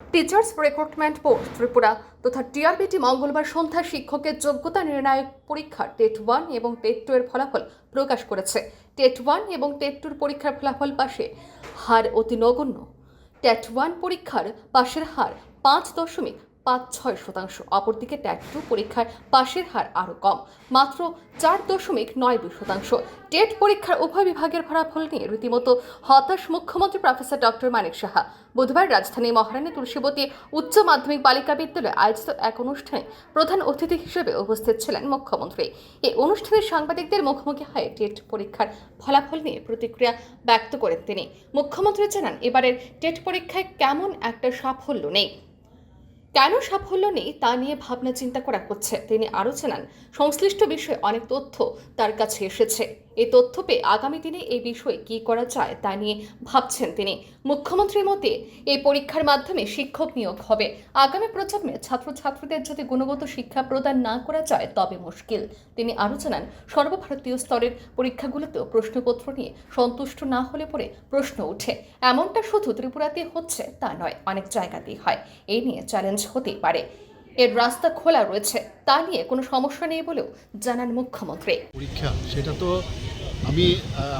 Teachers recruitment board Tripura তথা TRBT মঙ্গলবার সন্ধ্যা শিক্ষকের যোগ্যতা নির্ণায়ক পরীক্ষার টেট ওয়ান এবং টেট টু এর ফলাফল প্রকাশ করেছে। টেট ওয়ান এবং টেট টুর পরীক্ষার ফলাফল পাশে হার অতি নগণ্য। টেট ওয়ান পরীক্ষার পাশের হার পাঁচ দশমিক পাঁচ ছয় শতাংশ, অপরদিকে ট্যাট টু পরীক্ষায় পাশের হার আরও কম, মাত্র চার দশমিক নয় দুই শতাংশ। টেট পরীক্ষার উভয় বিভাগের ফলাফল নিয়ে রীতিমতো হতাশ মুখ্যমন্ত্রী প্রফেসর ডক্টর মানিক সাহা। বুধবার রাজধানী মহারানী তুলসীবতী উচ্চ মাধ্যমিক বালিকা বিদ্যালয়ে আয়োজিত এক অনুষ্ঠানে প্রধান অতিথি হিসেবে উপস্থিত ছিলেন মুখ্যমন্ত্রী। এই অনুষ্ঠানে সাংবাদিকদের মুখোমুখি হয়ে টেট পরীক্ষার ফলাফল নিয়ে প্রতিক্রিয়া ব্যক্ত করেন তিনি। মুখ্যমন্ত্রী জানান, এবারের টেট পরীক্ষায় কেমন একটা সাফল্য নেই। কেন সাফল্য নেই তা নিয়ে ভাবনা চিন্তা করা হচ্ছে। তিনি আরও জানান, সংশ্লিষ্ট বিষয়ে অনেক তথ্য তার কাছে এসেছে। এই তথ্য পেয়ে আগামী দিনে এই বিষয়ে কী করা যায় তা নিয়ে ভাবছেন তিনি। মুখ্যমন্ত্রীর মতে, এই পরীক্ষার মাধ্যমে শিক্ষক নিয়োগ হবে। আগামী প্রজন্মে ছাত্রছাত্রীদের যদি গুণগত শিক্ষা প্রদান না করা যায়, তবে মুশকিল। তিনি আরও জানান, সর্বভারতীয় স্তরের পরীক্ষাগুলোতেও প্রশ্নপত্র নিয়ে সন্তুষ্ট না হলে পরে প্রশ্ন ওঠে। এমনটা শুধু ত্রিপুরাতে হচ্ছে তা নয়, অনেক জায়গাতেই হয়। এই নিয়ে চ্যালেঞ্জ হতেই পারে। এর রাস্তা খোলা রয়েছে। তা নিয়ে কোনো সমস্যা নেই বলেও জানান মুখ্যমন্ত্রী। পরীক্ষা, সেটা তো আমি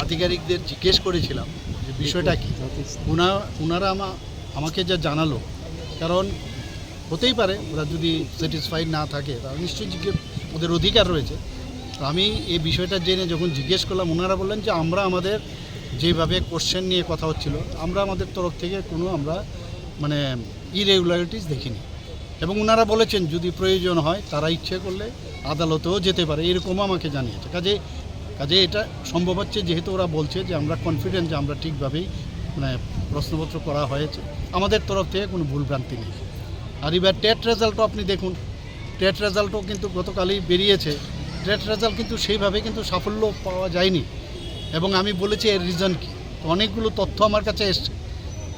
আধিকারিকদের জিজ্ঞেস করেছিলাম যে বিষয়টা কি। ওনা ওনারা আমা, আমাকে যা জানালো, কারণ হতেই পারে ওরা যদি স্যাটিসফাইড না থাকে তাহলে নিশ্চয়ই জিজ্ঞেস ওদের অধিকার রয়েছে। আমি এই বিষয়টা জেনে যখন জিজ্ঞেস করলাম ওনারা বললেন যে আমরা আমাদের যেভাবে কোশ্চেন নিয়ে কথা হচ্ছিল, আমরা আমাদের তরফ থেকে কোনো আমরা মানে ইরেগুলারিটিস দেখিনি। এবং ওনারা বলেছেন, যদি প্রয়োজন হয়, তারা ইচ্ছে করলে আদালতেও যেতে পারে, এরকমও আমাকে জানিয়েছে। কাজে কাজে এটা সম্ভব হচ্ছে যেহেতু ওরা বলছে যে আমরা কনফিডেন্ট যে আমরা ঠিকভাবেই মানে প্রশ্নপত্র করা হয়েছে। আমাদের তরফ থেকে কোনো ভুলভ্রান্তি নেই। আর এবার টেট রেজাল্টও আপনি দেখুন। টেট রেজাল্টও কিন্তু গতকালই বেরিয়েছে। টেট রেজাল্ট কিন্তু সেইভাবে কিন্তু সাফল্য পাওয়া যায়নি। এবং আমি বলেছি এর রিজন কী? অনেকগুলো তথ্য আমার কাছে এসছে।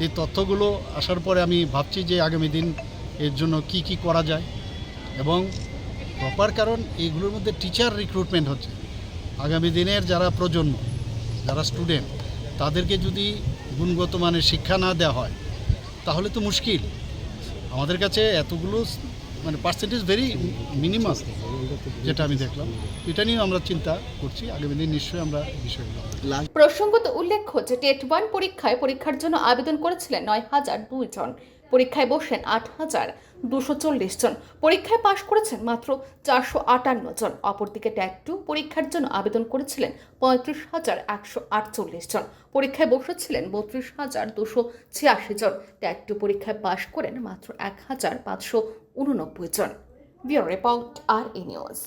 এই তথ্যগুলো আসার পরে আমি ভাবছি যে আগামী দিন এর জন্য কি কি করা যায়। এবং প্রপার কারণ এইগুলোর মধ্যে টিচার রিক্রুটমেন্ট হচ্ছে। আগামী দিনের যারা প্রজন্ম, যারা স্টুডেন্ট তাদেরকে যদি গুণগত মানের শিক্ষা না দেওয়া হয়, তাহলে তো মুশকিল। আমাদের কাছে এতগুলো মানে পার্সেন্টেজ ভেরি মিনিমাম যেটা আমি দেখলাম। এটা নিয়েও আমরা চিন্তা করছি। আগামী দিন নিশ্চয়ই আমরা বিষয়গুলো প্রসঙ্গত উল্লেখ্য যে টেট ওয়ান পরীক্ষায় পরীক্ষার জন্য আবেদন করেছিলেন নয় হাজার দুই জন। পরীক্ষায় বসেন আট হাজার দুশো চল্লিশ জন। পরীক্ষায় পাশ করেছেন মাত্র চারশো আটান্ন জন। অপরদিকে ট্যাট টু পরীক্ষার জন্য আবেদন করেছিলেন পঁয়ত্রিশ হাজার একশো আটচল্লিশ জন। পরীক্ষায় বসেছিলেন বত্রিশ হাজার দুশো ছিয়াশি জন। ট্যাট টু পরীক্ষায় পাশ করেন মাত্র এক হাজার পাঁচশো উননব্বই জন। বিয়ার রিপোর্ট আর ই নিউজ।